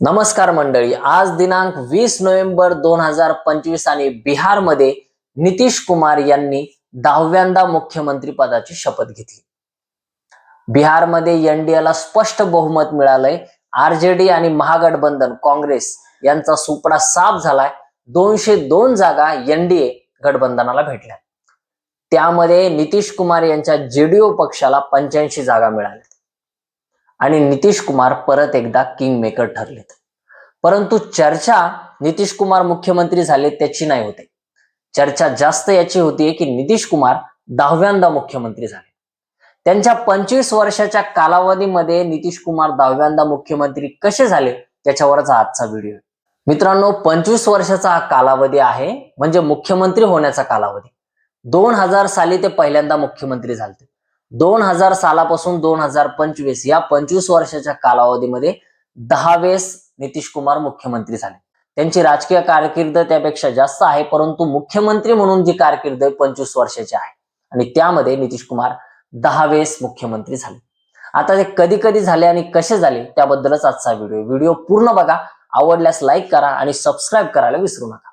नमस्कार मंडळी आज दिनांक वीस नोव्हेंबर दोन हजार पंचवीस आणि बिहारमध्ये नितीश कुमार यांनी दहाव्यांदा मुख्यमंत्री पदाची शपथ घेतली. बिहारमध्ये एनडीएला स्पष्ट बहुमत मिळालंय. आरजेडी आणि महागठबंधन काँग्रेस यांचा सुपडा साफ झालाय. दोनशे दोन जागा एनडीए गठबंधनाला भेटल्या. त्यामध्ये नितीश कुमार यांच्या जेडीओ पक्षाला पंच्याऐंशी जागा मिळाल्या. आणि नितीश कुमार परत एकदा किंग मेकर ठरलेत. परंतु चर्चा नितीश कुमार मुख्यमंत्री झाले त्याची नाही होते. चर्चा जास्त याची होतीये की नितीश कुमार दहाव्यांदा मुख्यमंत्री झाले. त्यांच्या पंचवीस वर्षाच्या कालावधीमध्ये नितीश कुमार दहाव्यांदा मुख्यमंत्री कसे झाले त्याच्यावरच आजचा व्हिडिओ मित्रांनो पंचवीस वर्षाचा हा कालावधी आहे म्हणजे मुख्यमंत्री होण्याचा कालावधी. दोन हजार साली ते पहिल्यांदा मुख्यमंत्री झाले दोन हजार सालापासून दोन हजार पंचवीस या पंचवीस वर्षाच्या कालावधीमध्ये दहा वेळेस नितीश कुमार मुख्यमंत्री झाले. त्यांची राजकीय कारकीर्द त्यापेक्षा जास्त आहे परंतु मुख्यमंत्री म्हणून जी कारकीर्द पंचवीस वर्षाची आहे. आणि त्यामध्ये नितीश कुमार दहा वेळेस मुख्यमंत्री झाले. आता ते कधी कधी झाले आणि कसे झाले त्याबद्दलच आजचा व्हिडिओ व्हिडिओ पूर्ण बघा आवडल्यास लाईक करा आणि सबस्क्राईब करायला विसरू नका.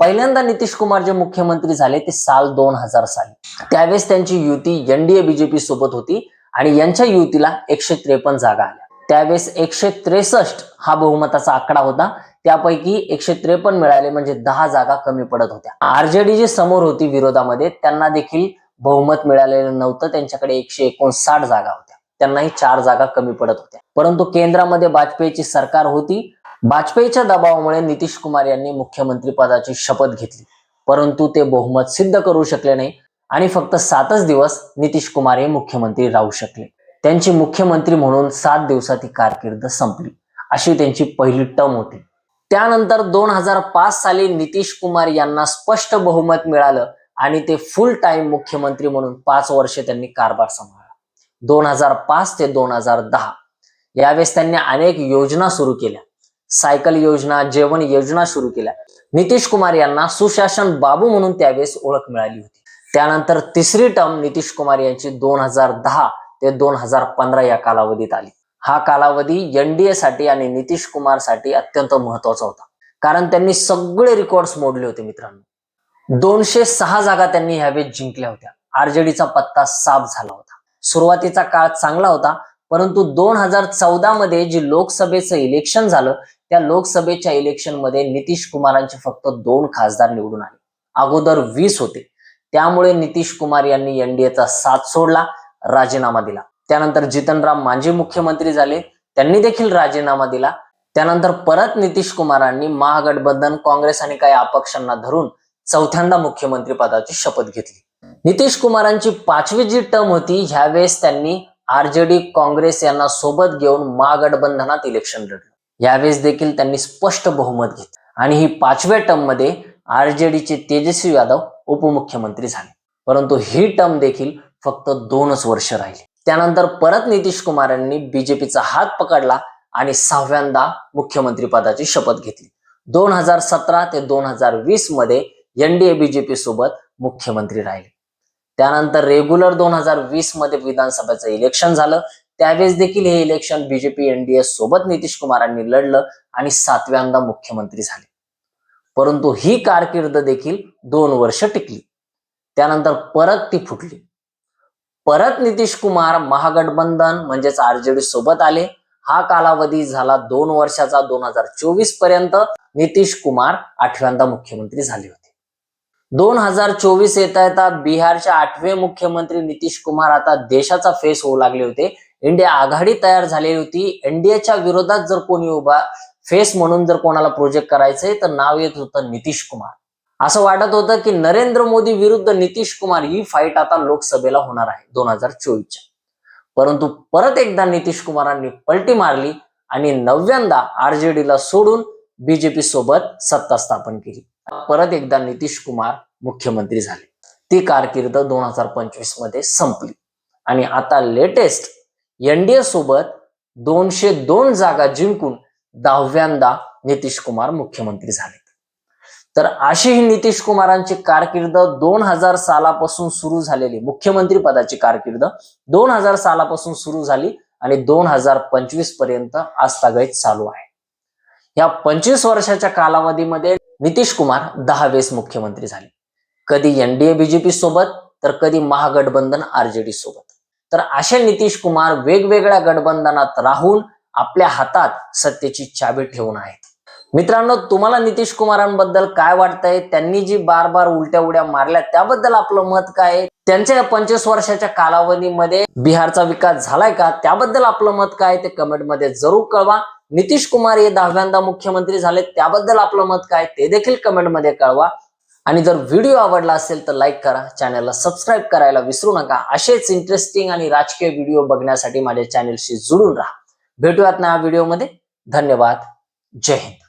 पहिल्यांदा नितीश कुमार जे मुख्यमंत्री झाले ते साल दोन हजार साली. त्यावेळेस त्यांची युती एनडीए बीजेपी सोबत होती आणि यांच्या युतीला एकशे त्रेपन्न जागा आल्या. त्यावेळेस एकशे त्रेसष्ट हा बहुमताचा आकडा होता. त्यापैकी एकशे त्रेपन्न मिळाले म्हणजे दहा जागा कमी पडत होत्या. आरजेडी जे समोर होती विरोधामध्ये त्यांना देखील बहुमत मिळालेलं नव्हतं. त्यांच्याकडे एकशे एकोणसाठ जागा होत्या. त्यांनाही चार जागा कमी पडत होत्या. परंतु केंद्रामध्ये वाजपेयीची सरकार होती. वाजपेयीच्या दबावामुळे नितीश कुमार यांनी मुख्यमंत्री पदाची शपथ घेतली. परंतु ते बहुमत सिद्ध करू शकले नाही आणि फक्त सातच दिवस नितीश कुमार हे मुख्यमंत्री राहू शकले. त्यांची मुख्यमंत्री म्हणून सात दिवसात ही कारकीर्द संपली. अशी त्यांची पहिली टर्म होती. त्यानंतर दोन हजार पाच साली नितीश कुमार यांना स्पष्ट बहुमत मिळालं आणि ते फुल टाइम मुख्यमंत्री म्हणून पाच वर्षे त्यांनी कारभार सांभाळला. दोन हजार पाच ते दोन हजार दहा. यावेळेस त्यांनी अनेक योजना सुरू केल्या. सायकल योजना जेवण योजना सुरू केल्या. नितीश कुमार यांना सुशासन बाबू म्हणून त्यावेळेस ओळख मिळाली होती. त्यानंतर तिसरी टर्म नितीश कुमार यांची दोन हजार दहा ते दोन हजार पंधरा या कालावधीत आली. हा कालावधी एनडीए साठी आणि नितीश कुमारसाठी अत्यंत महत्त्वाचा होता. कारण त्यांनी सगळे रेकॉर्ड्स मोडले होते मित्रांनो. दोनशे सहा जागा त्यांनी ह्यावेळेस जिंकल्या होत्या. आरजेडीचा पत्ता साफ झाला होता. सुरुवातीचा काळ चांगला होता परंतु दोन हजार चौदा मध्ये जे लोकसभेचं इलेक्शन झालं त्या लोकसभेच्या इलेक्शनमध्ये नितीश कुमारांचे फक्त दोन खासदार निवडून आले. अगोदर वीस होते. त्यामुळे नितीश कुमार यांनी एनडीएचा साथ सोडला राजीनामा दिला. त्यानंतर जितनराम मांझी मुख्यमंत्री झाले त्यांनी देखील राजीनामा दिला. त्यानंतर परत नितीश कुमारांनी महागठबंधन काँग्रेस आणि काही अपक्षांना धरून चौथ्यांदा मुख्यमंत्री पदाची शपथ घेतली. नितीश कुमारांची पाचवी जी टर्म होती ह्यावेळेस त्यांनी आरजेडी काँग्रेस यांना सोबत घेऊन महागठबंधनात इलेक्शन लढलं. यावेळेस देखील त्यांनी स्पष्ट बहुमत घेतलं. आणि ही पाचव्या टर्ममध्ये आरजेडीचे तेजस्वी यादव उपमुख्यमंत्री झाले. परंतु ही टर्म देखील फक्त दोनच वर्ष राहिली. त्यानंतर परत नितीश कुमार यांनी बीजेपीचा हात पकडला आणि सहाव्यांदा मुख्यमंत्री पदाची शपथ घेतली. दोन हजार सतरा ते दोन हजार वीसमध्ये एनडीए बीजेपी सोबत मुख्यमंत्री राहिले. त्यानंतर रेग्युलर दोन हजार वीसमध्ये विधानसभेचं इलेक्शन झालं. त्यावेळेस देखील हे इलेक्शन बीजेपी एनडीए सोबत नितीश कुमारांनी लढलं आणि सातव्यांदा मुख्यमंत्री झाले. परंतु ही कारकीर्द देखील दोन वर्ष टिकली. त्यानंतर परत ती फुटली. परत नितीश कुमार महागठबंधन म्हणजेच आरजेडी सोबत आले. हा कालावधी झाला दोन वर्षाचा दोन हजार चोवीसपर्यंत नितीश कुमार आठव्यांदा मुख्यमंत्री झाले होते. दोन हजार चोवीस येता येता बिहारचे आठवे मुख्यमंत्री नितीश कुमार आता देशाचा फेस होऊ लागले होते. इंडिया आघाडी तयार झालेली होती. एनडीएच्या विरोधात जर कोणी उभा फेस म्हणून जर कोणाला प्रोजेक्ट करायचंय तर नाव येत होतं नितीश कुमार. असं वाटत होतं की नरेंद्र मोदी विरुद्ध नितीश कुमार ही फाईट आता लोकसभेला होणार आहे दोन हजार चोवीसच्या. परंतु परत एकदा नितीश कुमारांनी पलटी मारली आणि नव्यांदा आरजेडीला सोडून बीजेपी सोबत सत्ता स्थापन केली. परत एकदा नितीश कुमार मुख्यमंत्री झाले. ती कारकीर्द दोन हजार पंचवीसमध्ये संपली. आणि आता लेटेस्ट एनडीए सोबत दोनशे दोन जागा जिंकून दहाव्यांदा नितीश कुमार मुख्यमंत्री झाले. तर अशी ही नितीश कुमारांची कारकीर्द दोन हजार सालापासून सुरू झालेली मुख्यमंत्री पदाची कारकीर्द दोन हजार सालापासून सुरू झाली आणि दोन हजार पंचवीसपर्यंत आजतागायत चालू आहे. या पंचवीस वर्षाच्या कालावधीमध्ये नितीश कुमार दहा वेळेस मुख्यमंत्री झाले. कधी एनडीए बीजेपी सोबत तर कधी महागठबंधन आरजेडी सोबत. तर असे नितीश कुमार वेगवेगळ्या गठबंधनात राहून आपल्या हातात सत्तेची चाबी ठेवून आहेत. मित्रांनो तुम्हाला नितीश कुमारांबद्दल काय वाटतंय? त्यांनी जी बार बार उलट्या उड्या मारल्या त्याबद्दल आपलं मत काय त्यांच्या या पंचवीस वर्षाच्या कालावधीमध्ये बिहारचा विकास झालाय का? त्याबद्दल आपलं मत काय ते कमेंटमध्ये जरूर कळवा. नितीश कुमार हे दहाव्यांदा मुख्यमंत्री झाले त्याबद्दल आपलं मत काय ते देखील कमेंटमध्ये कळवा. आणि जर व्हिडिओ आवडला असेल तर लाईक करा. चॅनलला सबस्क्राईब करायला विसरू नका. असेच इंटरेस्टिंग आणि राजकीय व्हिडिओ बघण्यासाठी माझ्या चॅनलशी जुळून राहा. भेटूयात ना या व्हिडिओमध्ये धन्यवाद. जय हिंद.